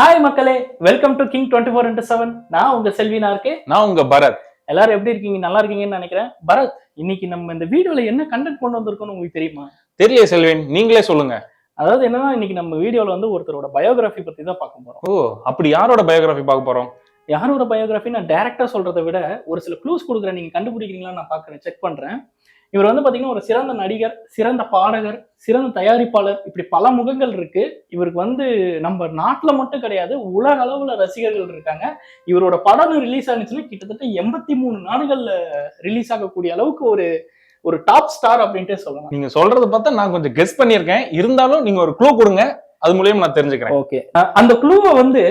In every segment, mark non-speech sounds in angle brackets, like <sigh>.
Hi மக்களே. Welcome to king twenty four into seven நான் உங்க செல்வினா இருக்கேன் நான் உங்க பரத். எல்லாரும் எப்படி இருக்கீங்க? நல்லா இருக்கீங்கன்னு நினைக்கிறேன். பரத் இன்னைக்கு நம்ம இந்த வீடியோல என்ன கண்டென்ட் கொண்டு வந்திருக்கோம்னு உங்களுக்கு தெரியுமா? தெரியல செல்வின். நீங்களே சொல்லுங்க. அதாவது என்னன்னா இன்னைக்கு நம்ம வீடியோல வந்து ஒருத்தரோட பயோகிராஃபி பத்தி தான் பார்க்க போறோம். ஓ அப்படி யாரோட பயோகிராஃபி பார்க்க போறோம்? யாரோட பயோகிராஃபி நான் டேரக்டா சொல்றதை விட ஒரு சில க்ளூஸ் கொடுக்குறேன். நீங்க கண்டுபிடிக்கிறீங்களா நான் பார்க்கறேன். செக் பண்றேன். இவர் வந்து பாத்தீங்கன்னா ஒரு சிறந்த நடிகர் சிறந்த பாடகர் சிறந்த தயாரிப்பாளர் இப்படி பல முகங்கள் இருக்கு. இவருக்கு வந்து நம்ம நாட்டுல மட்டும் கிடையாது உலக அளவுல ரசிகர்கள் இருக்காங்க. இவரோட படம் ரிலீஸ் ஆனிச்சுன்னா கிட்டத்தட்ட எண்பத்தி மூணு நாடுகள்ல ரிலீஸ் ஆகக்கூடிய அளவுக்கு ஒரு ஒரு டாப் ஸ்டார் அப்படின்ட்டே சொல்லலாம். நீங்க சொல்றத பார்த்தா நான் கொஞ்சம் கெஸ் பண்ணியிருக்கேன். இருந்தாலும் நீங்க ஒரு க்ளூ கொடுங்க. அது மூலியமா நான் தெரிஞ்சுக்கிறேன். ஓகே அந்த க்ளூவை வந்து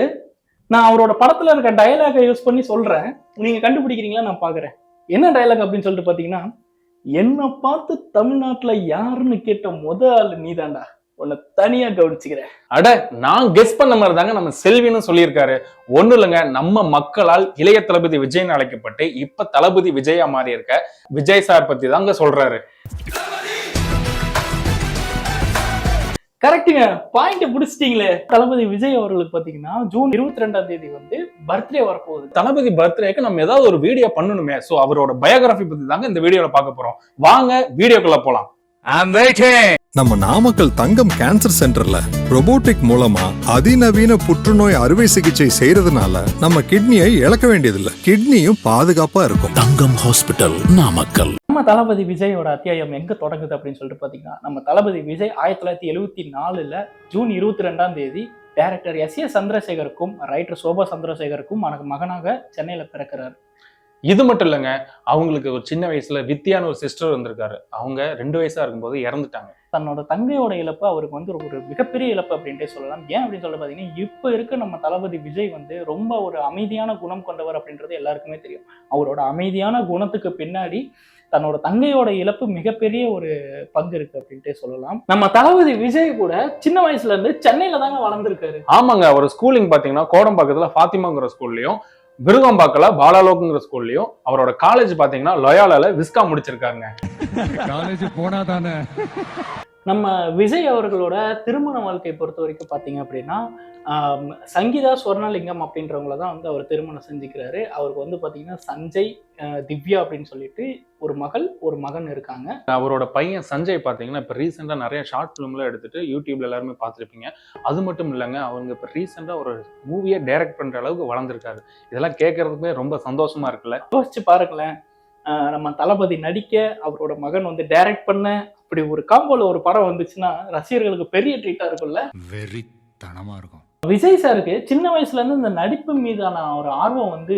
நான் அவரோட படத்துல இருக்க டயலாகை யூஸ் பண்ணி சொல்றேன். நீங்க கண்டுபிடிக்கிறீங்களா நான் பாக்குறேன். என்ன டயலாக் அப்படின்னு சொல்லிட்டு பாத்தீங்கன்னா என்ன பார்த்து தமிழ்நாட்டுல யாருன்னு கேட்ட முத ஆள் நீதாண்டா உன்னை தனியா கவனிச்சுக்கிறேன். அட நான் கெஸ் பண்ண மாதிரி தாங்க நம்ம செல்வின்னு சொல்லியிருக்காரு. ஒன்றும் இல்லைங்க நம்ம மக்களால் இளைய தளபதி விஜய்னு அழைக்கப்பட்டு இப்ப தளபதி விஜயா மாறி இருக்க விஜய் சார் பத்தி தாங்க சொல்றாரு. கரெக்டுங்க பாயிண்ட் பிடிச்சிட்டீங்களே தளபதி விஜய் அவர்களுக்கு பாத்தீங்கன்னா ஜூன் இருபத்தி ரெண்டாம் தேதி வந்து பர்த்டே வரப்போகுது. தளபதி பர்த்டேக்கு நம்ம ஏதாவது ஒரு வீடியோ பண்ணணுமே. சோ அவரோட பயோகிராஃபி பத்தி தாங்க இந்த வீடியோல பார்க்க போறோம். வாங்க வீடியோக்குள்ள போலாம். நம்ம நாமக்கல் தங்கம் கேன்சர் சென்டர்ல robotic மூலமா அதிநவீன புற்றுநோய் அறுவை சிகிச்சை செய்யறதுனால நம்ம கிட்னியை இழக்க வேண்டியதில்லை. கிட்னியும் பாதுகாப்பா இருக்கும். தங்கம் ஹாஸ்பிட்டல் நாமக்கல். நம்ம தளபதி விஜயோட அத்தியாயம் எங்க தொடங்குது அப்படின்னு சொல்லிட்டு பாத்தீங்கன்னா நம்ம தளபதி விஜய் ஆயிரத்தி தொள்ளாயிரத்தி எழுவத்தி நாலுல ஜூன் இருபத்தி ரெண்டாம் தேதி டைரக்டர் எஸ் ஏ சந்திரசேகருக்கும் ரைட்டர் சோபா சந்திரசேகருக்கும் மக- மகனாக சென்னையில பிறக்கிறார். இது மட்டும் இல்லைங்க அவங்களுக்கு ஒரு சின்ன வயசுல வித்தியான்னு ஒரு சிஸ்டர் வந்திருக்காரு. அவங்க ரெண்டு வயசா இருக்கும்போது இறந்துட்டாங்க. தன்னோட தங்கையோட இழப்பு அவருக்கு வந்து ஒரு மிகப்பெரிய இழப்பு அப்படின்ட்டே சொல்லலாம். ஏன் அப்படின்னு சொல்ல பார்த்தீங்கன்னா இப்போ இருக்க நம்ம தளபதி விஜய் வந்து ரொம்ப ஒரு அமைதியான குணம் கொண்டவர் அப்படின்றது எல்லாருக்குமே தெரியும். அவரோட அமைதியான குணத்துக்கு பின்னாடி தன்னோட தங்கையோட இழப்பு மிகப்பெரிய ஒரு பங்கு இருக்கு அப்படின்ட்டே சொல்லலாம். நம்ம தளபதி விஜய் கூட சின்ன வயசுல இருந்து சென்னையில தாங்க வளர்ந்துருக்காரு. ஆமாங்க அவர் ஸ்கூலிங் பாத்தீங்கன்னா கோடம்பாக்கத்துல ஃபாத்திமாங்கிற ஸ்கூல்லயும் விருகம்பாக்கல பாலாலோக்குங்கிற ஸ்கூல்லயும் அவரோட காலேஜ் பாத்தீங்கன்னா லொயாலால விஸ்கா முடிச்சிருக்காங்க காலேஜ் <laughs> போனா தானே நம்ம விஜய் அவர்களோட திருமண வாழ்க்கை பொறுத்த வரைக்கும் பார்த்தீங்க அப்படின்னா சங்கீதா சுவர்ணலிங்கம் அப்படின்றவங்கள தான் வந்து அவர் திருமணம் செஞ்சுக்கிறாரு. அவருக்கு வந்து பார்த்தீங்கன்னா சஞ்சய் திவ்யா அப்படின்னு சொல்லிட்டு ஒரு மகள் ஒரு மகன் இருக்காங்க. அவரோட பையன் சஞ்சய் பாத்தீங்கன்னா இப்ப ரீசெண்டா நிறைய ஷார்ட் ஃபிலிம்ல எடுத்துட்டு யூடியூப்ல எல்லாருமே பார்த்திருப்பீங்க. அது மட்டும் இல்லைங்க அவங்க இப்ப ரீசெண்டா ஒரு மூவியை டைரக்ட் பண்ற அளவுக்கு வளர்ந்துருக்காரு. இதெல்லாம் கேட்கறதுக்குமே ரொம்ப சந்தோஷமா இருக்குல்ல? யோசிச்சு பாருங்களேன். நம்ம தளபதி நடிக்க அவரோட மகன் வந்து டைரக்ட் பண்ண அப்படி ஒரு காம்போல ஒரு படம் வந்துச்சுன்னா ரசிகர்களுக்கு பெரிய ட்ரீட்டா இருக்கும்ல? வெறித்தனமா இருக்கும். விஜய் சாருக்கு சின்ன வயசுல இருந்து இந்த நடிப்பு மீதான ஒரு ஆர்வம் வந்து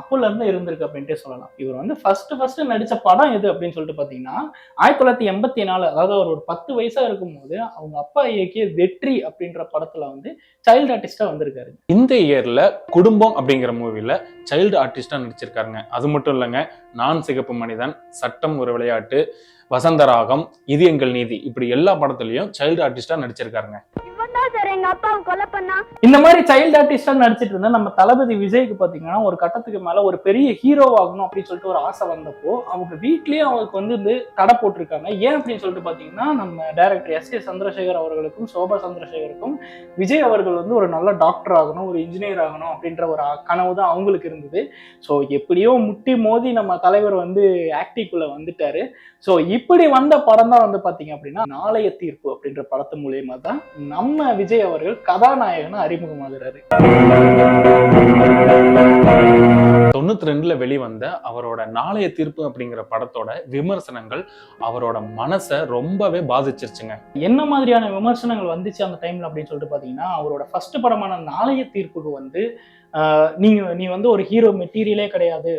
அப்போல இருந்து இருந்திருக்கு அப்படின்ட்டே சொல்லலாம். இவர் வந்து ஃபர்ஸ்ட் ஃபர்ஸ்ட் நடிச்ச படம் எது அப்படின்னு சொல்லிட்டு பாத்தீங்கன்னா ஆயிரத்தி தொள்ளாயிரத்தி எண்பத்தி நாலு அதாவது அவர் ஒரு பத்து வயசா இருக்கும்போது அவங்க அப்பா இயக்கிய வெற்றி அப்படின்ற படத்துல வந்து சைல்டு ஆர்டிஸ்டா வந்திருக்காரு. இந்த இயர்ல குடும்பம் அப்படிங்கிற மூவில சைல்டு ஆர்டிஸ்டா நடிச்சிருக்காருங்க. அது மட்டும் இல்லைங்க நான் சிகப்பு மனிதன் சட்டம் ஒரு விளையாட்டு வசந்தராகம் இது எங்கள் நீதி இப்படி எல்லா படத்துலயும் சைல்டு ஆர்டிஸ்டா நடிச்சிருக்காருங்க. எங்க அப்பாவை கொலை பண்ணா? இந்த மாதிரி சைல்டு ஆர்டிஸ்டா நடிச்சிட்டு இருந்த நம்ம தளபதி விஜய்க்கு பாத்தீங்கன்னா ஒரு கட்டத்துக்கு மேல ஒரு பெரிய ஹீரோ ஆகணும் அப்படின்னு சொல்லிட்டு ஒரு ஆசை வந்தப்போ அவங்க வீட்லயே அவங்களுக்கு வந்து இந்த தடை போட்டிருக்காங்க. ஏன் அப்படின்னு சொல்லிட்டு பாத்தீங்கன்னா நம்ம டைரக்டர் எஸ் ஏ சந்திரசேகர் அவர்களுக்கும் சோபா சந்திரசேகருக்கும் விஜய் அவர்கள் வந்து ஒரு நல்ல டாக்டர் ஆகணும் ஒரு இன்ஜினியர் ஆகணும் அப்படின்ற ஒரு கனவு தான் அவங்களுக்கு இருந்தது. ஸோ எப்படியோ முட்டி மோதி நம்ம தலைவர் வந்து ஆக்டிவ்குள்ள வந்துட்டாரு. ஸோ இப்படி வந்த படம் தான் வந்து பாத்தீங்க அப்படின்னா நாளைய தீர்ப்பு அப்படின்ற படத்து மூலியமா தான் நம்ம விஜய் அவர்கள் கதாநாயகனா அறிமுகமாகிறாரு. தொண்ணூத்தி ரெண்டுல வெளிவந்த அவரோட நாளைய தீர்ப்பு அப்படிங்கிற படத்தோட விமர்சனங்கள் அவரோட மனசை ரொம்பவே பாதிச்சிருச்சுங்க. என்ன மாதிரியான விமர்சனங்கள் வந்துச்சு அந்த டைம்ல அப்படின்னு சொல்லிட்டு பாத்தீங்கன்னா அவரோட ஃபர்ஸ்ட் படமான நாளைய தீர்ப்புக்கு வந்து நீங்க நீ வந்து ஒரு ஹீரோ மெட்டீரியலே கிடையாது.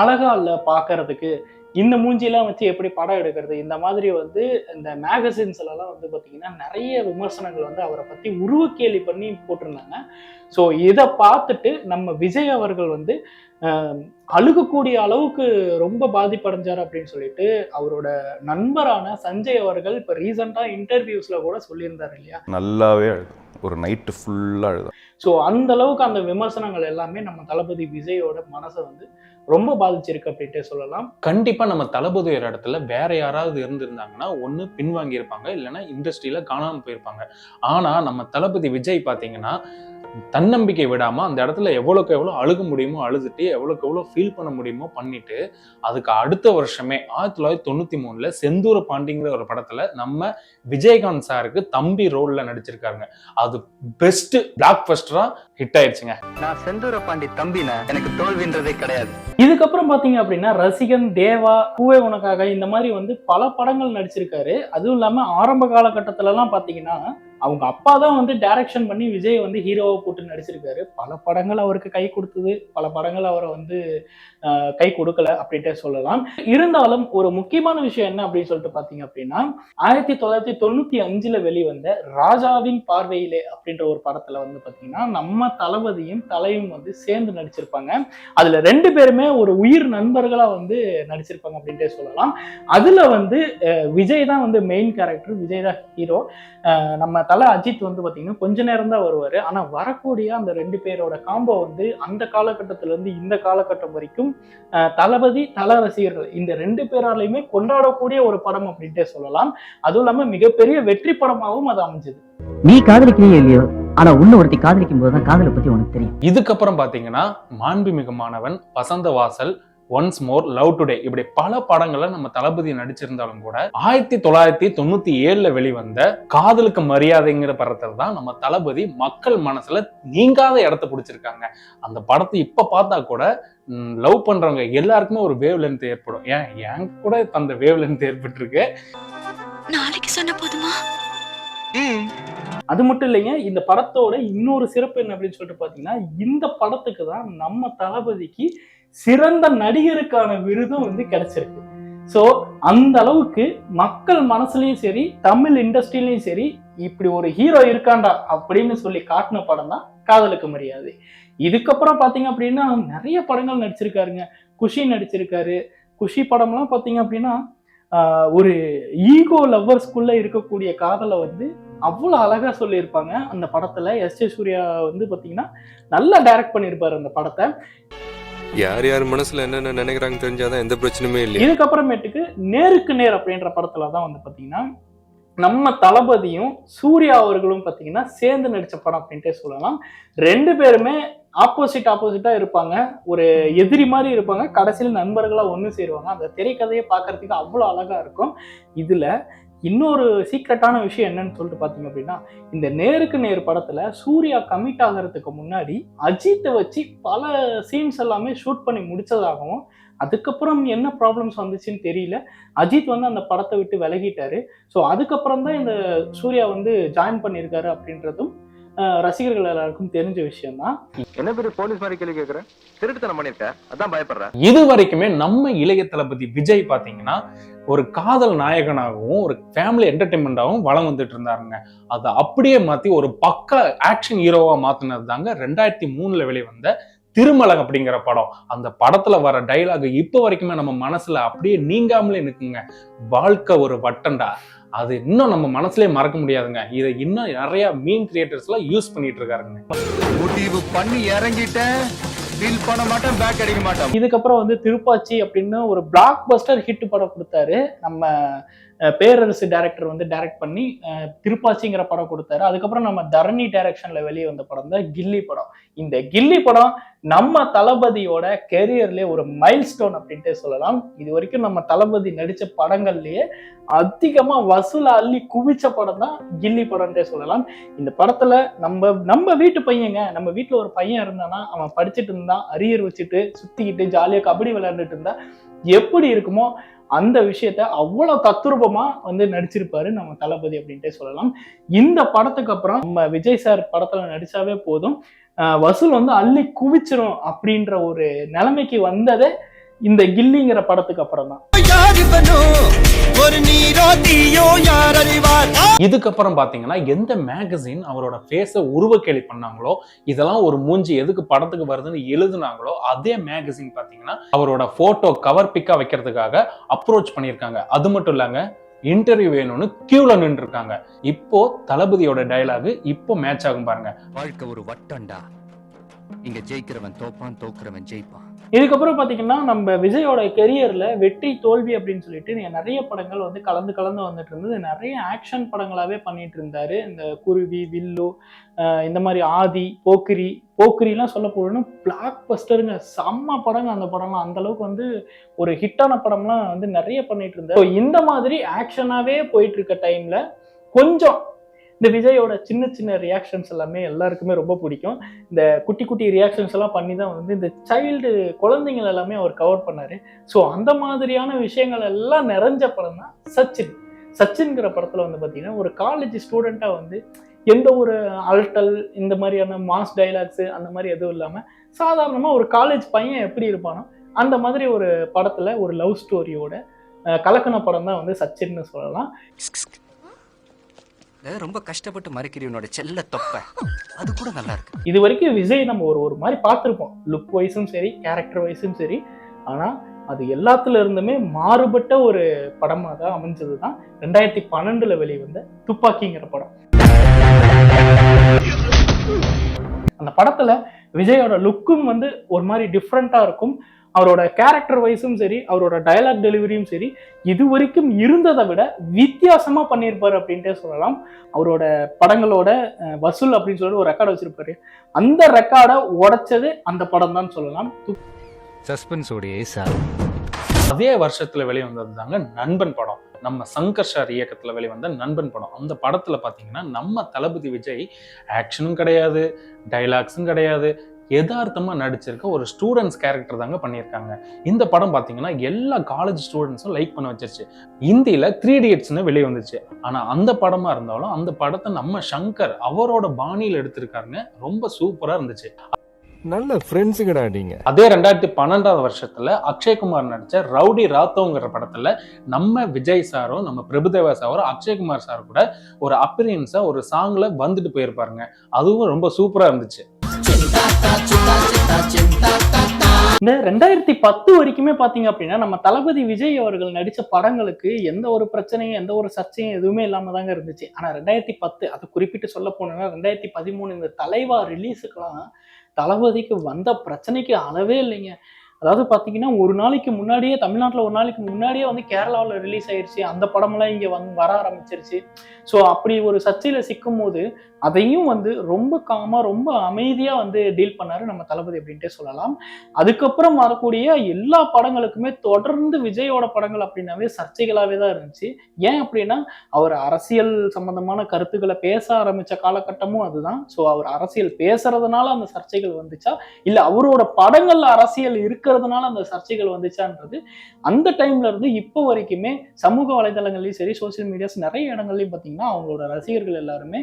அழகா இல்ல பாக்குறதுக்கு. இந்த மூஞ்சிலாம் வச்சு எப்படி படம் எடுக்கிறது? இந்த மாதிரி வந்து இந்த மேகசின்ஸ்ல எல்லாம் வந்து பாத்தீங்கன்னா நிறைய விமர்சனங்கள் வந்து அவரை பத்தி உருவக்கேலி பண்ணி போட்டிருந்தாங்க. ஸோ இதை பார்த்துட்டு நம்ம விஜய் அவர்கள் வந்து அழுகக்கூடிய அளவுக்கு ரொம்ப பாதிப்படைஞ்சார் அப்படின்னு சொல்லிட்டு அவரோட நண்பரான சஞ்சய் அவர்கள் இப்போ ரீசெண்டாக இன்டர்வியூஸ்ல கூட சொல்லியிருந்தார் இல்லையா? நல்லாவே அழுதும் ஒரு நைட்டு ஃபுல்லாக அழுதும் ஸோ அந்த அளவுக்கு அந்த விமர்சனங்கள் எல்லாமே நம்ம தளபதி விஜயோட மனசை வந்து ரொம்ப பாதிச்சிருக்கு அப்படின்ட்டு சொல்லலாம். கண்டிப்பா நம்ம தளபதி ஒரு இடத்துல வேற யாராவது இருந்திருந்தாங்கன்னா ஒன்று பின்வாங்கி இருப்பாங்க இல்லைன்னா இண்டஸ்ட்ரியில காணாமல் போயிருப்பாங்க. ஆனா நம்ம தளபதி விஜய் பாத்தீங்கன்னா தன்னம்பிக்கை விடாம அந்த இடத்துல எவ்வளவுக்கு எவ்வளவு அழுக முடியுமோ அழுதுட்டு எவ்வளவுக்கு எவ்வளவு ஃபீல் பண்ண முடியுமோ பண்ணிட்டு அதுக்கு அடுத்த வருஷமே ஆயிரத்தி தொள்ளாயிரத்தி தொண்ணூத்தி மூணுல செந்தூர பாண்டிங்கிற ஒரு படத்துல நம்ம விஜயகாந்த் சாருக்கு தம்பி ரோல்ல நடிச்சிருக்காருங்க. அது பெஸ்ட் பிளாக் பஸ்டரா ஹிட் ஆயிடுச்சுங்க. நான் செந்தூர பாண்டி தம்பின எனக்கு தோல்வின்றதே கிடையாது. இதுக்கப்புறம் பாத்தீங்க அப்படின்னா ரசிகன் தேவா பூவே உனக்காக இந்த மாதிரி வந்து பல படங்கள் நடிச்சிருக்காரு. அதுவும் இல்லாம ஆரம்ப காலகட்டத்துல எல்லாம் பாத்தீங்கன்னா அவங்க அப்பா தான் வந்து டைரக்ஷன் பண்ணி விஜய் வந்து ஹீரோவை போட்டு நடிச்சிருக்காரு. பல படங்கள் அவருக்கு கை கொடுத்தது. பல படங்கள் அவரை வந்து கை கொடுக்கல அப்படின்ட்டு சொல்லலாம். இருந்தாலும் ஒரு முக்கியமான விஷயம் என்ன அப்படின்னு சொல்லிட்டு பார்த்தீங்க அப்படின்னா ஆயிரத்தி தொள்ளாயிரத்தி தொண்ணூத்தி அஞ்சுல வெளிவந்த ராஜாவின் பார்வையிலே அப்படின்ற ஒரு படத்துல வந்து பார்த்தீங்கன்னா நம்ம தளபதியும் தலையும் வந்து சேர்ந்து நடிச்சிருப்பாங்க. அதுல ரெண்டு பேருமே ஒரு உயிர் நண்பர்களா வந்து நடிச்சிருப்பாங்க அப்படின்ட்டே சொல்லலாம். அதுல வந்து விஜய் தான் வந்து மெயின் கேரக்டர் விஜய் தான் ஹீரோ நம்ம தலை அஜித் வந்து பாத்தீங்கன்னா கொஞ்ச நேரம் தான் வருவாரு. ஆனா வரக்கூடிய அந்த ரெண்டு பேரோட காம்போ வந்து அந்த காலகட்டத்துல இருந்து இந்த காலகட்டம் வரைக்கும் தளபதி தல ரசிகர்கள் இந்த ரெண்டு பேராலையுமே கொண்டாடக்கூடிய ஒரு படம் அப்படின்ட்டே சொல்லலாம். அதுவும் இல்லாம மிகப்பெரிய வெற்றி படமாகவும் அது அமைஞ்சது. நீ காதலிக்கிறீங்க இல்லையோ? ஆனா உன்ன ஒருத்தி காதலிக்கும் போதுதான் காதலை பத்தி உனக்கு தெரியும். இதுக்கப்புறம் பாத்தீங்கன்னா மாண்புமிகுமானவன் வசந்த வாசல் ஒன்ஸ் மோர் லவ் டுடே இப்படி பல படங்கள்ல நம்ம தளபதி நடிச்சிருந்தாலும் கூட ஆயிரத்தி தொள்ளாயிரத்தி தொண்ணூத்தி ஏழுல வெளிவந்த காதலுக்கு மரியாதைங்கிற படத்துல தான் நம்ம தளபதி மக்கள் மனசுல நீங்காத இடத்த பிடிச்சிருக்காங்க. அந்த படத்தை இப்ப பார்த்தா கூட லவ் பண்றவங்க எல்லாருக்குமே ஒரு வேவ் லென்த் ஏற்படும். ஏன் என் கூட அந்த வேவ் லென்த் ஏற்பட்டு இருக்கு நாளைக்கு சொன்ன போதுமா? அது மட்டும் இல்லைங்க இந்த படத்தோட இன்னொரு சிறப்பு என்ன அப்படின்னு சொல்லிட்டு பாத்தீங்கன்னா இந்த படத்துக்கு தான் நம்ம தளபதிக்கு சிறந்த நடிகருக்கான விருதும் வந்து கிடைச்சிருக்கு. ஸோ அந்த அளவுக்கு மக்கள் மனசுலயும் சரி தமிழ் இண்டஸ்ட்ரியிலையும் சரி இப்படி ஒரு ஹீரோ இருக்காண்டா அப்படின்னு சொல்லி காட்டின படம் தான் காதலுக்கு மரியாதை. இதுக்கப்புறம் பாத்தீங்க அப்படின்னா நிறைய படங்கள் நடிச்சிருக்காருங்க. குஷி நடிச்சிருக்காரு. குஷி படம்லாம் பாத்தீங்க அப்படின்னா ஒரு ஈகோ லவ்வர்ஸ்குள்ள இருக்கக்கூடிய காதலை வந்து அவ்வளோ அழகா சொல்லியிருப்பாங்க. அந்த படத்துல எஸ் ஜே சூர்யா வந்து பாத்தீங்கன்னா நல்லா டைரக்ட் பண்ணியிருப்பாரு அந்த படத்தை. யார் யார் மனசுல என்னென்ன நினைக்கிறாங்க தெரிஞ்சாதான் எந்த பிரச்சனையுமே இல்லை இதுக்கப்புறமேட்டுக்கு நேருக்கு நேர் அப்படின்ற படத்துல தான் வந்து பாத்தீங்கன்னா நம்ம தளபதியும் சூர்யா அவர்களும் பாத்தீங்கன்னா சேர்ந்து நடிச்ச படம் அப்படின்ட்டே சொல்லலாம். ரெண்டு பேருமே ஆப்போசிட் ஆப்போசிட்டா இருப்பாங்க. ஒரு எதிரி மாதிரி இருப்பாங்க. கடைசியில் நண்பர்களா ஒன்று சேருவாங்க. அந்த திரைக்கதையை பார்க்கறதுக்கு அவ்வளோ அழகா இருக்கும். இதுல இன்னொரு சீக்ரெட்டான விஷயம் என்னன்னு சொல்லிட்டு பார்த்தீங்க அப்படின்னா இந்த நேருக்கு நேர் படத்தில் சூர்யா கமிட் ஆகிறதுக்கு முன்னாடி அஜித்தை வச்சு பல சீன்ஸ் எல்லாமே ஷூட் பண்ணி முடித்ததாகவும் அதுக்கப்புறம் என்ன ப்ராப்ளம்ஸ் வந்துச்சுன்னு தெரியல. அஜித் வந்து அந்த படத்தை விட்டு விலகிட்டாரு. ஸோ அதுக்கப்புறம் தான் இந்த சூர்யா வந்து ஜாயின் பண்ணியிருக்காரு அப்படின்றதும் ரசிகர்கள் எல்லாருக்கும் தெரிஞ்ச விஷயம்தான். என்ன பேரு? போலீஸ் மாதிரி கேள்வி கேக்குற திருட்டுத்தனம் பண்ணிருக்க. அதான் பயப்படுற. இது வரைக்குமே நம்ம இளைய தளபதி விஜய் பாத்தீங்கன்னா ஒரு காதல் நாயகனாகவும் ஒரு ஃபேமிலி என்டர்டைன்மெண்டாகவும் வளம் வந்துட்டு இருந்தாருங்க. அதை அப்படியே மாத்தி ஒரு பக்கா ஆக்ஷன் ஹீரோவா மாத்தினது தாங்க ரெண்டாயிரத்தி மூணுல வெளிவந்த திருமலங் அப்படிங்கிற படம். அந்த படத்துல வர டைலாக் இப்போ வரைக்குமே நம்ம மனசுல அப்படியே நீங்காமலே நிக்குங்க. வாழ்க்கை ஒரு வட்டண்டா. அது இன்னும் நம்ம மனசுலயே மறக்க முடியாதுங்க. இதை இன்னும் நிறைய மீன் கிரியேட்டர்ஸ் எல்லாம் யூஸ் பண்ணிட்டு இருக்காருங்க முடிவு பண்ணி இறங்கிட்டேன். ஃபீல் பண்ண மாட்டேன் பேக் அடிக்க மாட்டேன். இதுக்கப்புறம் வந்து திருப்பாச்சி அப்படின்னு ஒரு பிளாக் பஸ்டர் ஹிட் படம் கொடுத்தாரு. நம்ம பேரரசு டேரக்டர் வந்து டைரக்ட் பண்ணி திருப்பாச்சிங்கிற படம் கொடுத்தாரு. அதுக்கப்புறம் நம்ம தரணி டைரக்ஷன்ல வெளியே வந்த படம் தான் கில்லி படம். இந்த கில்லி படம் நம்ம தளபதியோட கெரியர்லேயே ஒரு மைல் ஸ்டோன் அப்படின்ட்டே சொல்லலாம். இது வரைக்கும் நம்ம தளபதி நடித்த படங்கள்லயே அதிகமாக வசூல அள்ளி குவிச்ச படம் தான் கில்லி படம்ன்றே சொல்லலாம். இந்த படத்துல நம்ம நம்ம வீட்டு பையங்க நம்ம வீட்டில் ஒரு பையன் இருந்தானா அவன் படிச்சுட்டு இருந்தான் அரியர் வச்சுட்டு சுத்திக்கிட்டு ஜாலியாக கபடி விளையாண்டுட்டு இருந்தா எப்படி இருக்குமோ அந்த விஷயத்த அவ்வளோ தத்ரூபமா வந்து நடிச்சிருப்பாரு நம்ம தளபதி அப்படின்ட்டே சொல்லலாம். இந்த படத்துக்கு அப்புறம் நம்ம விஜய் சார் படத்துல நடிச்சாவே போதும். வசூல் வந்து அள்ளி குவிச்சிரும் அப்படின்ற ஒரு நிலைமைக்கு வந்ததே இந்த கில்லிங்கிற படத்துக்கு அப்புறம் தான் இதுக்கப்புறம் பார்த்தீங்கன்னா எந்த மேகசின் அவரோட ஃபேஸை உருவக்கேலி பண்ணாங்களோ இதெல்லாம் ஒரு மூஞ்சி எதுக்கு படத்துக்கு வருதுன்னு எழுதுனாங்களோ அதே மேகசின் பார்த்தீங்கன்னா அவரோட ஃபோட்டோ கவர் பிக்காக வைக்கிறதுக்காக அப்ரோச் பண்ணியிருக்காங்க. அது மட்டும் இல்லங்க இன்டர்வியூ வேணும்னு கியூல நின்று இருக்காங்க இப்போ தளபதியோட டயலாக் இப்போ மேட்ச் ஆகும் பாருங்க. வாழ்க்கை ஒரு வட்டண்டா? இங்க ஜெயிக்கிறவன் தோப்பான் தோக்குறவன் ஜெயிப்பான். இதுக்கப்புறம் பார்த்தீங்கன்னா நம்ம விஜயோட கெரியரில் வெற்றி தோல்வி அப்படின்னு சொல்லிட்டு நிறைய படங்கள் வந்து கலந்து கலந்து வந்துட்டு இருந்தது. நிறைய ஆக்ஷன் படங்களாகவே பண்ணிட்டு இருந்தாரு. இந்த குருவி வில்லு இந்த மாதிரி ஆதி போக்கிரி போக்கிரிலாம் சொல்ல போகணும்னா பிளாக் பஸ்டருங்க செம்ம படங்க அந்த படம்லாம். அந்த அளவுக்கு வந்து ஒரு ஹிட்டான படம்லாம் வந்து நிறைய பண்ணிட்டு இருந்தார். இந்த மாதிரி ஆக்ஷனாகவே போயிட்டு இருக்க டைமில் கொஞ்சம் இந்த விஜயோட சின்ன சின்ன ரியாக்ஷன்ஸ் எல்லாமே எல்லாருக்குமே ரொம்ப பிடிக்கும். இந்த குட்டி குட்டி ரியாக்ஷன்ஸ் எல்லாம் பண்ணி தான் வந்து இந்த சைல்டு குழந்தைங்கள் எல்லாமே அவர் கவர் பண்ணாரு. ஸோ அந்த மாதிரியான விஷயங்கள் எல்லாம் நிறைஞ்ச படம் தான் சச்சின். சச்சின்கிற படத்தில் வந்து பார்த்தீங்கன்னா ஒரு காலேஜ் ஸ்டூடெண்ட்டாக வந்து எந்த ஒரு அல்டல் இந்த மாதிரியான மாஸ் டைலாக்ஸு அந்த மாதிரி எதுவும் இல்லாமல் சாதாரணமாக ஒரு காலேஜ் பையன் எப்படி இருப்பானோ அந்த மாதிரி ஒரு படத்தில் ஒரு லவ் ஸ்டோரியோட கலக்கண படம் தான் வந்து சச்சின்னு சொல்லலாம். ரொம்ப கஷ்டப்பட்டு மறைக்கிறவனோட செல்ல தொப்பை. அது கூட நல்லா இருக்கு. இது வரைக்கும் விஜய் நம்ம ஒரு ஒரு மாதிரி பார்த்துருப்போம். லுக் வைஸும் சரி கேரக்டர் வைஸும் சரி. ஆனால் அது எல்லாத்துல இருந்துமே மாறுபட்ட ஒரு படமாக தான் அமைஞ்சது தான் ரெண்டாயிரத்தி பன்னெண்டுல வெளிவந்த துப்பாக்கிங்கிற படம். அந்த படத்துல விஜயோட லுக்கும் வந்து ஒரு மாதிரி டிஃப்ரெண்ட்டாக இருக்கும். அவரோட கேரக்டர் வைஸும் சரி அவரோட டயலாக் டெலிவரியும் சரி இது வரைக்கும் இருந்ததை விட வித்தியாசமா பண்ணியிருப்பாரு அப்படின்ட்டே சொல்லலாம். அவரோட படங்களோட வசூல் அப்படின்னு சொல்லிட்டு ஒரு ரெக்கார்டு வச்சிருப்பாரு. அந்த ரெக்கார்டை உடைச்சது அந்த படம் தான் சொல்லலாம். Suspense sir. அதே வருஷத்துல வெளிவந்தது தாங்க நண்பன் படம். நம்ம சங்கர் ஷார் இயக்கத்தில் வெளிவந்த நண்பன் படம். அந்த படத்தில் பார்த்தீங்கன்னா நம்ம தளபதி விஜய் ஆக்ஷனும் கிடையாது டைலாக்ஸும் கிடையாது எதார்த்தமாக நடிச்சிருக்க ஒரு ஸ்டூடெண்ட்ஸ் கேரக்டர் தாங்க பண்ணியிருக்காங்க. இந்த படம் பார்த்தீங்கன்னா எல்லா காலேஜ் ஸ்டூடெண்ட்ஸும் லைக் பண்ண வச்சிருச்சு. இந்தியில் த்ரீ இடியட்ஸ்னு வெளியே வந்துச்சு. ஆனால் அந்த படமாக இருந்தாலும் அந்த படத்தை நம்ம சங்கர் அவரோட பாணியில் எடுத்திருக்காருங்க ரொம்ப சூப்பராக இருந்துச்சு. நல்ல ஃப்ரெண்ட்ஸுங்கடா நீங்க. அதே ரெண்டாயிரத்தி பன்னெண்டாவது வருஷத்துல அக்ஷய்குமார் நடிச்ச ரவுடி ராத்தோங்கிற படத்துல நம்ம விஜய் சாரும் நம்ம பிரபுதேவா சாரும் அக்ஷய்குமார் சார் கூட ஒரு அப்பீரியன்ஸா ஒரு சாங்ல வந்துட்டு போயிருப்பாருங்க. அதுவும் ரொம்ப சூப்பரா இருந்துச்சு. இந்த ரெண்டாயிரத்தி பத்து வரைக்குமே பாத்தீங்க அப்படின்னா நம்ம தளபதி விஜய் அவர்கள் நடிச்ச படங்களுக்கு எந்த ஒரு பிரச்சனையும் எந்த ஒரு சர்ச்சையும் எதுவுமே இல்லாம தாங்க இருந்துச்சு. ஆனா ரெண்டாயிரத்தி பத்து அது குறிப்பிட்டு சொல்ல போனோம்னா ரெண்டாயிரத்தி பதிமூணு இந்த தலைவா ரிலீஸுக்கெல்லாம் தளபதிக்கு வந்த பிரச்சனைக்கு அளவே இல்லைங்க. அதாவது பார்த்தீங்கன்னா ஒரு நாளைக்கு முன்னாடியே தமிழ்நாட்டில் ஒரு நாளைக்கு முன்னாடியே வந்து கேரளாவில் ரிலீஸ் ஆயிருச்சு. அந்த படமெல்லாம் இங்கே வந்து வர ஆரம்பிச்சிருச்சு. ஸோ அப்படி ஒரு சர்ச்சையில் சிக்கும் போது அதையும் வந்து ரொம்ப காமாக ரொம்ப அமைதியாக வந்து டீல் பண்ணாரு நம்ம தளபதி அப்படின்ட்டே சொல்லலாம். அதுக்கப்புறம் வரக்கூடிய எல்லா படங்களுக்குமே தொடர்ந்து விஜயோட படங்கள் அப்படின்னாவே சர்ச்சைகளாகவே தான் இருந்துச்சு. ஏன் அப்படின்னா அவர் அரசியல் சம்பந்தமான கருத்துக்களை பேச ஆரம்பிச்ச காலகட்டமும் அதுதான். ஸோ அவர் அரசியல் பேசுறதுனால அந்த சர்ச்சைகள் வந்துச்சா? இல்லை அவரோட படங்கள்ல அரசியல் இருக்க இருக்கிறதுனால அந்த சர்ச்சைகள் வந்துச்சான்றது அந்த டைம்ல இருந்து இப்போ வரைக்குமே சமூக வலைதளங்கள்லயும் சரி சோசியல் மீடியாஸ் நிறைய இடங்கள்லயும் பார்த்தீங்கன்னா அவங்களோட ரசிகர்கள் எல்லாருமே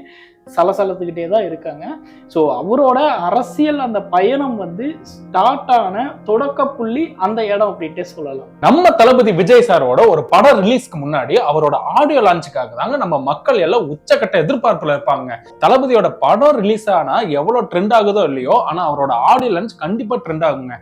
சலசலத்துக்கிட்டே தான் இருக்காங்க. ஸோ அவரோட அரசியல் அந்த பயணம் வந்து ஸ்டார்ட் ஆன தொடக்க புள்ளி அந்த இடம் அப்படின்ட்டே சொல்லலாம். நம்ம தளபதி விஜய் சாரோட ஒரு படம் ரிலீஸ்க்கு முன்னாடி அவரோட ஆடியோ லான்ச்சுக்காக தாங்க நம்ம மக்கள் எல்லாம் உச்சக்கட்ட எதிர்பார்ப்புல இருப்பாங்க. தளபதியோட படம் ரிலீஸ் ஆனா எவ்வளவு ட்ரெண்ட் ஆகுதோ இல்லையோ ஆனா அவரோட ஆடியோ லான்ச் கண்டிப்பா ட்ரெண்ட் ஆகுங்க.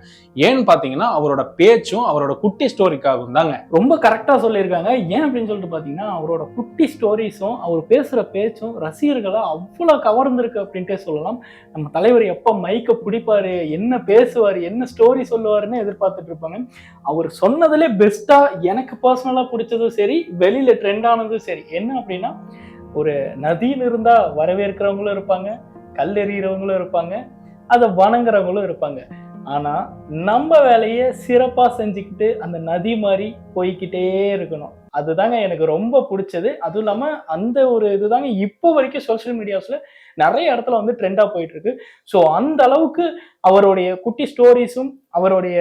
ஏன்னு பாத்தீங்கன்னா அவரோட பேச்சும் அவரோட குட்டி ஸ்டோரிக்காகவும் தாங்க. ரொம்ப கரெக்டாக சொல்லியிருக்காங்க. ஏன் அப்படின்னு சொல்லிட்டு பார்த்தீங்கன்னா அவரோட குட்டி ஸ்டோரிஸும் அவர் பேசுகிற பேச்சும் ரசிகர்களை அவ்வளோ கவர்ந்துருக்கு அப்படின்ட்டே சொல்லலாம். நம்ம தலைவர் எப்போ மைக்கை பிடிப்பாரு என்ன பேசுவார் என்ன ஸ்டோரி சொல்லுவாருன்னு எதிர்பார்த்துட்டு இருப்பாங்க. அவர் சொன்னதுலே பெஸ்ட்டாக எனக்கு பர்சனலாக பிடிச்சதும் சரி வெளியில் ட்ரெண்ட் ஆனதும் சரி. என்ன அப்படின்னா ஒரு நதியில் இருந்தால் வரவேற்கிறவங்களும் இருப்பாங்க கல் எறிகிறவங்களும் இருப்பாங்க அதை வணங்குறவங்களும் இருப்பாங்க. ஆனால் நம்ம வேலையை சிறப்பாக செஞ்சுக்கிட்டு அந்த நதி மாதிரி போய்க்கிட்டே இருக்கணும். அதுதாங்க எனக்கு ரொம்ப பிடிச்சது. அதுவும் இல்லாமல் அந்த ஒரு இதுதாங்க இப்போ வரைக்கும் சோஷியல் மீடியாஸில் நிறைய இடத்துல வந்து ட்ரெண்டாக போயிட்டு இருக்கு. ஸோ அந்த அளவுக்கு அவருடைய குட்டி ஸ்டோரிஸும் அவருடைய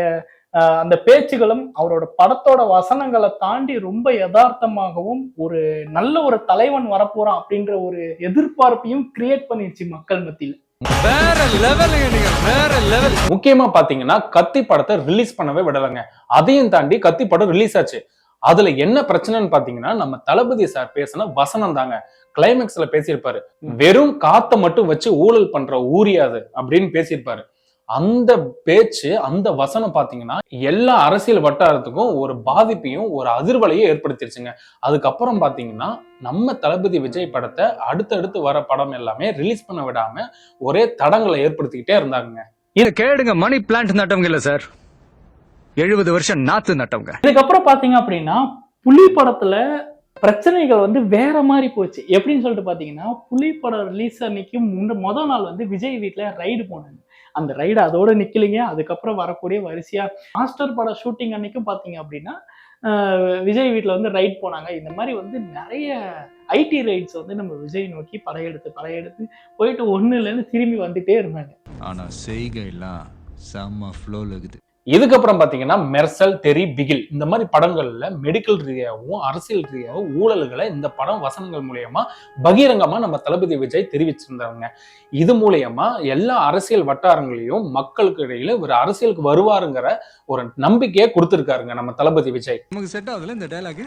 அந்த பேச்சுகளும் அவரோட படத்தோட வசனங்களை தாண்டி ரொம்ப யதார்த்தமாகவும் ஒரு நல்ல ஒரு தலைவன் வரப்போறான் அப்படின்ற ஒரு எதிர்பார்ப்பையும் கிரியேட் பண்ணிடுச்சு மக்கள் மத்தியில். வேற லெவலுங்க நீங்க வேற லெவல் முக்கியமா பாத்தீங்கன்னா கத்தி படத்தை ரிலீஸ் பண்ணவே விடலைங்க. அதையும் தாண்டி கத்தி படம் ரிலீஸ் ஆச்சு. அதுல என்ன பிரச்சனைன்னு பாத்தீங்கன்னா நம்ம தளபதி சார் பேசின வசனம் தாங்க. கிளைமேக்ஸ்ல பேசியிருப்பாரு. வெறும் காத்த மட்டும் வச்சு ஊழல் பண்ற ஊரியாது அப்படின்னு பேசியிருப்பாரு. அந்த பேச்சு அந்த வசனம் பாத்தீங்கன்னா எல்லா அரசியல் வட்டாரத்துக்கும் ஒரு பாதிப்பையும் ஒரு அதிர்வலையும் ஏற்படுத்திருச்சுங்க. அதுக்கப்புறம் பாத்தீங்கன்னா நம்ம தளபதி விஜய் படத்தை அடுத்தடுத்து வர படம் எல்லாமே ரிலீஸ் பண்ண விடாம ஒரே தடங்களை ஏற்படுத்திக்கிட்டே இருந்தாங்க இது கேடுங்க மணி பிளான்ட் நட்டவங்க இல்ல சார் எழுபது வருஷம் நாத்து நட்டவங்க. இதுக்கப்புறம் பாத்தீங்க அப்படின்னா புலி படத்துல பிரச்சனைகள் வந்து வேற மாதிரி போச்சு. எப்படின்னு சொல்லிட்டு பாத்தீங்கன்னா புலி படம் ரிலீஸ் அன்னைக்கு முன்ன முதல் நாள் வந்து விஜய் வீட்ல ரைடு போனாங்க. அந்த ரைடு அதோட நிக்கலைங்க. அதுக்கப்புறம் வரக்கூடிய வரிசையா மாஸ்டர் பட ஷூட்டிங் அன்னைக்கும் பாத்தீங்க அப்படின்னா விஜய் வீட்ல வந்து ரைட் போனாங்க. இந்த மாதிரி வந்து நிறைய ஐடி ரைட்ஸ் வந்து நம்ம விஜய் நோக்கி படையெடுத்து படையெடுத்து போயிட்டு ஒண்ணு இல்லைன்னு திரும்பி வந்துட்டே இருந்தாங்க. ஆனா செய்கை எல்லாம் செம்ம ஃப்ளோல இருக்குது. இதுக்கப்புறம் பாத்தீங்கன்னா மெர்சல் தெரி பிகில் இந்த மாதிரி படங்கள்ல மெடிக்கல் ரீதியாகவும் அரசியல் ரீதியாகவும் ஊழல்களை இந்த படம் வசனங்கள் மூலியமா பகிரங்கமா நம்ம தளபதி விஜய் தெரிவிச்சிருந்தாங்க இது மூலியமா எல்லா அரசியல் வட்டாரங்களையும் மக்களுக்கு இடையில ஒரு அரசியலுக்கு வருவாருங்கிற ஒரு நம்பிக்கையை கொடுத்திருக்காருங்க நம்ம தளபதி விஜய். நமக்கு செட் ஆகுதுல இந்த டைலாக்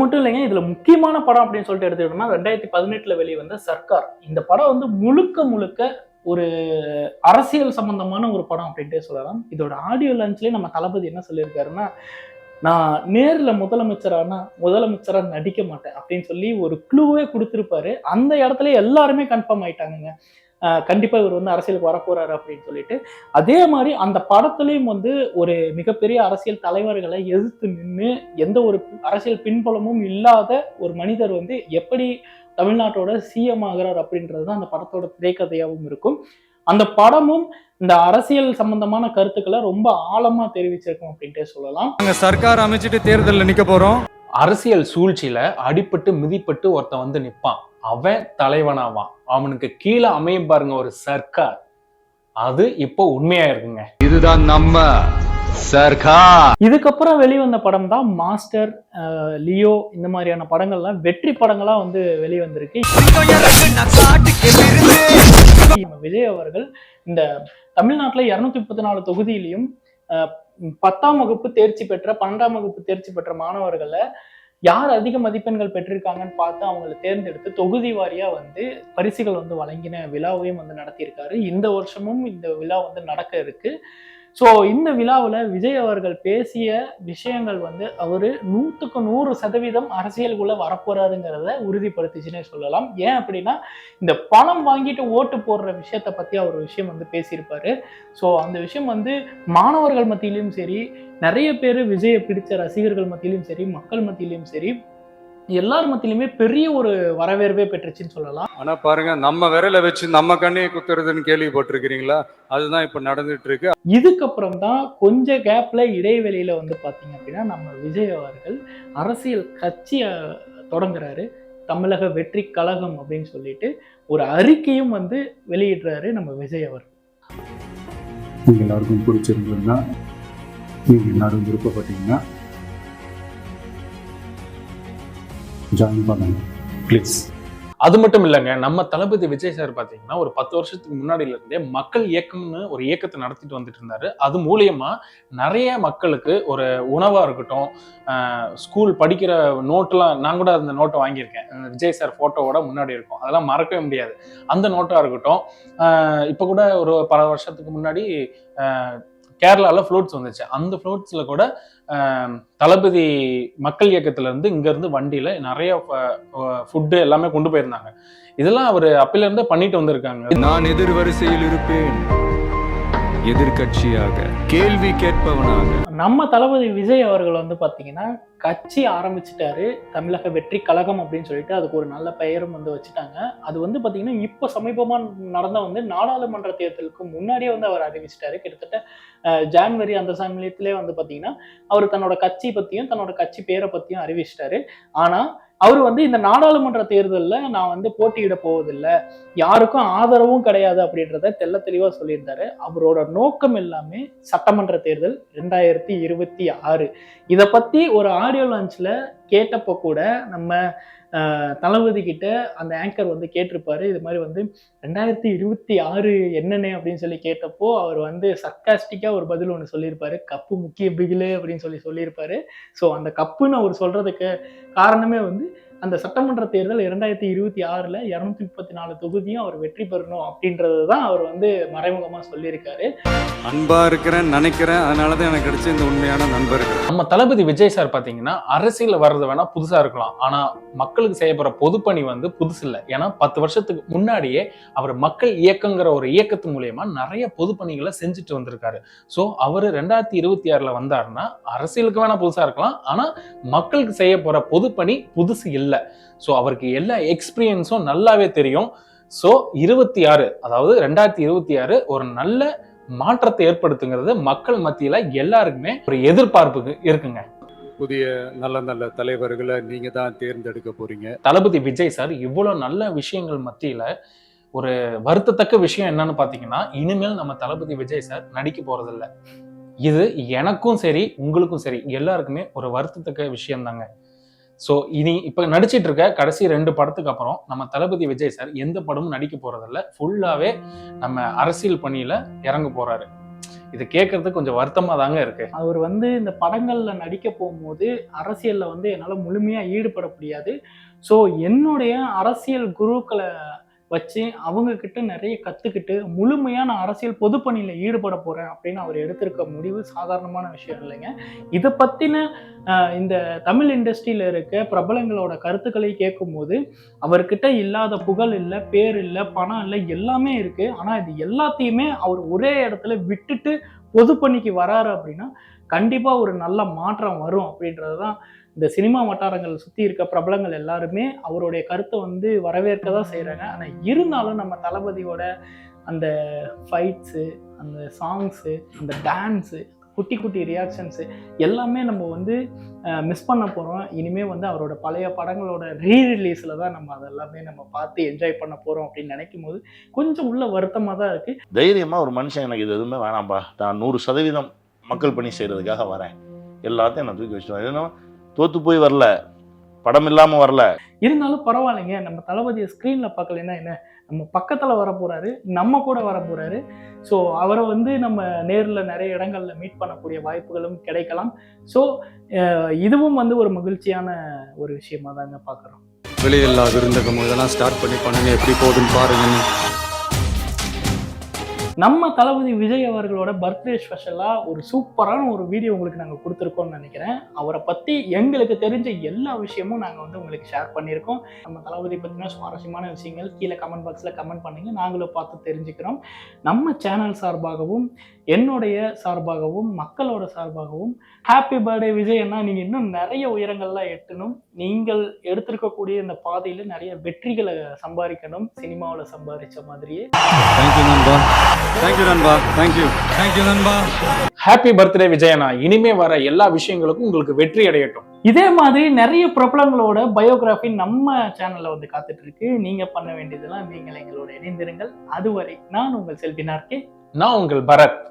மட்டும் இல்லைங்க இதுல முக்கியமான படம் அப்படின்னு சொல்லிட்டு எடுத்துக்கிட்டோம்னா ரெண்டாயிரத்தி பதினெட்டுல வெளிவந்த சர்க்கார். இந்த படம் வந்து முழுக்க முழுக்க ஒரு அரசியல் சம்பந்தமான ஒரு படம் அப்படின்ட்டே சொல்லலாம். இதோட ஆடியோ லான்ச்லயே நம்ம தளபதி என்ன சொல்லியிருக்காருன்னா நான் நேரில் முதலமைச்சரானா முதலமைச்சராக நடிக்க மாட்டேன் அப்படின்னு சொல்லி ஒரு க்ளூவே கொடுத்துருப்பாரு. அந்த இடத்துல எல்லாருமே கன்ஃபார்ம் ஆயிட்டாங்க கண்டிப்பாக இவர் வந்து அரசியலுக்கு வரப்போறாரு அப்படின்னு சொல்லிட்டு. அதே மாதிரி அந்த படத்துலையும் வந்து ஒரு மிகப்பெரிய அரசியல் தலைவர்களை எதிர்த்து நின்று எந்த ஒரு அரசியல் பின்புலமும் இல்லாத ஒரு மனிதர் வந்து எப்படி தமிழ்நாட்டோட சிஎம் ஆகிறார் அப்படின்றது தான் அந்த படத்தோட திரைக்கதையாகவும் இருக்கும். அந்த படமும் இந்த அரசியல் சம்பந்தமான கருத்துக்களை ரொம்ப ஆழமா தெரிவிச்சிருக்கும் அப்படின்ட்டே சொல்லலாம். நாங்க சர்க்கார் அமைச்சிட்டு தேர்தல்ல நிக்க போறோம். அரசியல் சூழ்ச்சியில அடிபட்டு மிதிப்பட்டு ஒருத்தன் வந்து நிப்பான். அவன் தலைவனாவான். அவனுக்கு கீழே அமையும் பாருங்க ஒரு சர்க்கார். அது இப்போ உண்மையா இருக்குங்க. இதுதான் நம்ம சர்கா. இதுக்கப்புறம் வெளிவந்த படம் தான் மாஸ்டர் லியோ இந்த மாதிரியான படங்கள்லாம் வெற்றி படங்களா வந்து வெளிவந்திருக்கு. நம்ம விஜய் அவர்கள் இந்த தமிழ்நாட்டில் இருநூத்தி முப்பத்தி நாலு தொகுதியிலையும் பத்தாம் வகுப்பு தேர்ச்சி பெற்ற பன்னெண்டாம் வகுப்பு தேர்ச்சி பெற்ற மாணவர்களை யார் அதிக மதிப்பெண்கள் பெற்றிருக்காங்கன்னு பார்த்து அவங்களை தேர்ந்தெடுத்து தொகுதி வாரியா வந்து பரிசுகள் வந்து வழங்கின விழாவையும் வந்து நடத்தியிருக்காரு. இந்த வருஷமும் இந்த விழா வந்து நடக்க இருக்கு. ஸோ இந்த விழாவில் விஜய் அவர்கள் பேசிய விஷயங்கள் வந்து அவர் நூற்றுக்கு நூறு சதவீதம் அரசியலுக்குள்ளே வரப்போறாருங்கிறத உறுதிப்படுத்திச்சுன்னே சொல்லலாம். ஏன் அப்படின்னா இந்த பணம் வாங்கிட்டு ஓட்டு போடுற விஷயத்தை பற்றி அவர் விஷயம் வந்து பேசியிருப்பார். ஸோ அந்த விஷயம் வந்து மாணவர்கள் மத்தியிலையும் சரி நிறைய பேர் விஜயை பிடித்த ரசிகர்கள் மத்தியிலையும் சரி மக்கள் மத்தியிலையும் சரி எல்லார் மத்தியிலுமே பெரிய ஒரு வரவேற்பே பெற்றுச்சுன்னு சொல்லலாம். ஆனா பாருங்க நம்ம விரல வச்சு நம்ம கண்ணையை குத்துறதுன்னு கேள்விப்பட்டிருக்கிறீங்களா? அதுதான் இப்ப நடந்துட்டு இருக்கு இதுக்கப்புறம் தான் கொஞ்ச கேப்ல இடைவெளியில வந்து பாத்தீங்க அப்படின்னா நம்ம விஜய் அவர்கள் அரசியல் கட்சியை தொடங்குறாரு. தமிழக வெற்றி கழகம் அப்படின்னு சொல்லிட்டு ஒரு அறிக்கையும் வந்து வெளியிடுறாரு நம்ம விஜய் அவர் நீங்க எல்லாருக்கும் பிடிச்சிருந்ததுன்னா நீங்க எல்லாரும் விருப்பப்பட்டீங்கன்னா ஜாயின் பண்ணுங்க ப்ளீஸ் அது மட்டும் இல்லைங்க நம்ம தளபதி விஜய் சார் பார்த்தீங்கன்னா ஒரு பத்து வருஷத்துக்கு முன்னாடில இருந்தே மக்கள் இயக்கம்னு ஒரு இயக்கத்தை நடத்திட்டு வந்துட்டு இருந்தாரு. அது மூலியமா நிறைய மக்களுக்கு ஒரு உணவா இருக்கட்டும் ஸ்கூல் படிக்கிற நோட்டெல்லாம் நான் கூட அந்த நோட்டை வாங்கியிருக்கேன். விஜய் சார் போட்டோவோட முன்னாடி இருக்கும். அதெல்லாம் மறக்கவே முடியாது. அந்த நோட்டா இருக்கட்டும் இப்போ கூட ஒரு பல வருஷத்துக்கு முன்னாடி கேரளாவில் ஃப்ளோட்ஸ் வந்துச்சு. அந்த ஃப்ளோட்ஸில் கூட தளபதி மக்கள் இயக்கத்துலேருந்து இங்கேருந்து வண்டியில் நிறைய ஃபுட்டு எல்லாமே கொண்டு போயிருந்தாங்க. இதெல்லாம் அவர் அப்பிலேருந்தே பண்ணிட்டு வந்திருக்காங்க. நான் எதிர் வரிசையில் இருப்பேன். எதிர்கட்சியாக கேள்வி கேட்பவனாக. நம்ம தளபதி விஜய் அவர்கள் வந்து பாத்தீங்கன்னா கட்சி ஆரம்பிச்சிட்டாரு தமிழக வெற்றி கழகம் அப்படின்னு சொல்லிட்டு அதுக்கு ஒரு நல்ல பெயரும் வந்து வச்சுட்டாங்க. அது வந்து பாத்தீங்கன்னா இப்போ சமீபமா நடந்த வந்து நாடாளுமன்ற தேர்தலுக்கு முன்னாடியே வந்து அவர் அறிவிச்சிட்டாரு. கிட்டத்தட்ட ஜான்வரி அந்த சமயத்திலே வந்து பாத்தீங்கன்னா அவர் தன்னோட கட்சி பத்தியும் தன்னோட கட்சி பேரை பத்தியும் அறிவிச்சிட்டாரு. ஆனா அவர் வந்து இந்த நாடாளுமன்ற தேர்தலில் நான் வந்து போட்டியிட போவதில்லை. யாருக்கும் ஆதரவும் கிடையாது அப்படின்றத தெள்ள தெளிவாக சொல்லியிருந்தாரு. அவரோட நோக்கம் எல்லாமே சட்டமன்ற தேர்தல் ரெண்டாயிரத்தி இருபத்தி ஆறு. இதை பற்றி ஒரு ஆடியோ லான்ச்சில் கேட்டப்போ கூட நம்ம தளபதி கிட்ட அந்த ஆங்கர் வந்து கேட்டிருப்பாரு. இது மாதிரி வந்து ரெண்டாயிரத்தி இருபத்தி ஆறு என்னென்ன அப்படின்னு சொல்லி கேட்டப்போ அவர் வந்து சர்க்காஸ்டிக்காக ஒரு பதில் ஒன்று சொல்லியிருப்பாரு. கப்பு முக்கிய பிகிலு அப்படின்னு சொல்லி சொல்லியிருப்பாரு. ஸோ அந்த கப்புன்னு அவர் சொல்றதுக்கு காரணமே வந்து அந்த சட்டமன்ற தேர்தல் இரண்டாயிரத்தி இருபத்தி ஆறுல இருநூத்தி முப்பத்தி நாலு தொகுதியும் அவர் வெற்றி பெறணும் அப்படின்றது தான் அவர் வந்து மறைமுகமா சொல்லியிருக்காரு. அன்பா இருக்கிறேன் நினைக்கிறேன். அதனால தான் எனக்கு கிடைச்ச இந்த உண்மையான நண்பர்கள். நம்ம தளபதி விஜய் சார் பாத்தீங்கன்னா அரசியல் வர்றது வேணா புதுசா இருக்கலாம். ஆனா மக்களுக்கு செய்யப்படுற பொதுப்பணி வந்து புதுசு இல்லை. ஏன்னா பத்து வருஷத்துக்கு முன்னாடியே அவர் மக்கள் இயக்கங்கிற ஒரு இயக்கத்து மூலியமா நிறைய பொதுப்பணிகளை செஞ்சுட்டு வந்திருக்காரு. ஸோ அவர் ரெண்டாயிரத்தி இருபத்தி ஆறுல வந்தாருன்னா அரசியலுக்கு வேணா புதுசா இருக்கலாம். ஆனா மக்களுக்கு செய்ய போற பொதுப்பணி புதுசு இல்லை. ஸோ அவருக்கு எல்லா எக்ஸ்பீரியன்ஸும் நல்லாவே தெரியும். ஸோ இருபத்தி ஆறு அதாவது ரெண்டாயிரத்தி இருபத்தி ஆறு ஒரு நல்ல மாற்றத்தை ஏற்படுத்துங்கிறது மக்கள் மத்தியில எல்லாருக்குமே ஒரு எதிர்பார்ப்பு இருக்குங்க. புதிய நல்ல நல்ல தலைவர்களை நீங்க தான் தேர்ந்தெடுக்க போறீங்க. தளபதி விஜய் சார் இவ்வளவு நல்ல விஷயங்கள் மத்தியில ஒரு வருத்தத்தக்க விஷயம் என்னன்னு பாத்தீங்கன்னா இனிமேல் நம்ம தளபதி விஜய் சார் நடிக்க போறதில்ல. இது எனக்கும் சரி உங்களுக்கும் சரி எல்லாருக்குமே ஒரு வருத்தத்தக்க விஷயம் தாங்க ஸோ இனி இப்போ நடிச்சிட்டு இருக்க கடைசி ரெண்டு படத்துக்கு அப்புறம் நம்ம தளபதி விஜய் சார் எந்த படமும் நடிக்க போறதில்ல. ஃபுல்லாவே நம்ம அரசியல் பணியில இறங்க போறாரு. இது கேட்கறதுக்கு கொஞ்சம் வருத்தமா தாங்க இருக்கு. அவர் வந்து இந்த படங்கள்ல நடிக்க போகும்போது அரசியல்ல வந்து என்னால் முழுமையா ஈடுபட முடியாது. ஸோ என்னுடைய அரசியல் குருக்களை வச்சு அவங்க கிட்ட நிறைய கத்துக்கிட்டு முழுமையான அரசியல் பொதுப்பணியில ஈடுபட போறேன் அப்படின்னு அவர் எடுத்திருக்க முடிவு சாதாரணமான விஷயம் இல்லைங்க. இதை பத்தின இந்த தமிழ் இண்டஸ்ட்ரியில இருக்க பிரபலங்களோட கருத்துக்களை கேட்கும்போது அவர்கிட்ட இல்லாத புகழ் இல்லை பேர் இல்லை பணம் இல்லை எல்லாமே இருக்கு. ஆனா இது எல்லாத்தையுமே அவர் ஒரே இடத்துல விட்டுட்டு பொதுப்பணிக்கு வராரு அப்படின்னா கண்டிப்பா ஒரு நல்ல மாற்றம் வரும் அப்படின்றது தான் இந்த சினிமா வட்டாரங்கள் சுற்றி இருக்க பிரபலங்கள் எல்லாருமே அவருடைய கருத்தை வந்து வரவேற்க தான் செய்கிறாங்க ஆனால் இருந்தாலும் நம்ம தளபதியோட அந்த ஃபைட்ஸு அந்த சாங்ஸு அந்த டான்ஸு குட்டி குட்டி ரியாக்ஷன்ஸு எல்லாமே நம்ம வந்து மிஸ் பண்ண போகிறோம் இனிமேல் வந்து அவரோட பழைய படங்களோட ரீ ரிலீஸில் தான் நம்ம அதெல்லாமே நம்ம பார்த்து என்ஜாய் பண்ண போகிறோம் அப்படின்னு நினைக்கும் போது கொஞ்சம் உள்ள வருத்தமாக தான் இருக்குது தைரியமாக ஒரு மனுஷன் எனக்கு இது எதுவுமே வேணாம்ப்பா நான் நூறு சதவீதம் மக்கள் பணி செய்கிறதுக்காக வரேன். எல்லாத்தையும் நான் தூக்கி வச்சுருவேன் ஏன்னா தோத்து போய் வரல படம் இல்லாம வரல. இருந்தாலும் பரவாயில்லைங்க. நம்ம தளபதியை ஸ்க்ரீனில் பார்க்கலைன்னா என்ன? நம்ம பக்கத்தில் வர போகிறாரு நம்ம கூட வர போகிறாரு ஸோ அவரை வந்து நம்ம நேரில் நிறைய இடங்களில் மீட் பண்ணக்கூடிய வாய்ப்புகளும் கிடைக்கலாம். ஸோ இதுவும் வந்து ஒரு மகிழ்ச்சியான ஒரு விஷயமா தாங்க பார்க்குறோம். வெளியில்லா விருந்தகம் இதெல்லாம் ஸ்டார்ட் பண்ணி பண்ணுங்க. எப்படி போகுதுன்னு பாருங்கன்னு நம்ம தளபதி விஜய் அவர்களோட பர்த்டே ஸ்பெஷலாக ஒரு சூப்பரான ஒரு வீடியோ உங்களுக்கு நாங்கள் கொடுத்துருக்கோம்னு நினைக்கிறேன். அவரை பற்றி எங்களுக்கு தெரிஞ்ச எல்லா விஷயமும் நாங்கள் வந்து உங்களுக்கு ஷேர் பண்ணியிருக்கோம். நம்ம தளபதி பற்றின சுவாரஸ்யமான விஷயங்கள் கீழே கமெண்ட் பாக்ஸில் கமெண்ட் பண்ணுங்கள் நாங்களும் பார்த்து தெரிஞ்சுக்கிறோம். நம்ம சேனல் சார்பாகவும் என்னுடைய சார்பாகவும் மக்களோட சார்பாகவும் ஹாப்பி பர்த்டே விஜய் அண்ணா நீங்கள் இன்னும் நிறைய உயரங்கள்லாம் எட்டணும். நீங்கள் எடுத்திருக்கக்கூடிய இந்த பாதையில் நிறைய வெற்றிகளை சம்பாதிக்கணும். சினிமாவில் சம்பாதிச்ச மாதிரியே. தேங்க்யூ நண்பா. தேங்க்யூ நண்பா. தேங்க்யூ தேங்க்யூ நண்பா. ஹாப்பி பர்த்டே விஜயனா இனிமே வர எல்லா விஷயங்களுக்கும் உங்களுக்கு வெற்றி அடையட்டும். இதே மாதிரி நிறைய பிரபலங்களோட பயோகிராஃபி நம்ம சேனல்ல வந்து காத்துட்டு இருக்கு நீங்க பண்ண வேண்டியதெல்லாம் நீங்கள் எங்களோட இணைந்திருங்கள். அதுவரை நான் உங்கள் செல்வி நார்கே. நான் உங்கள் பரத்.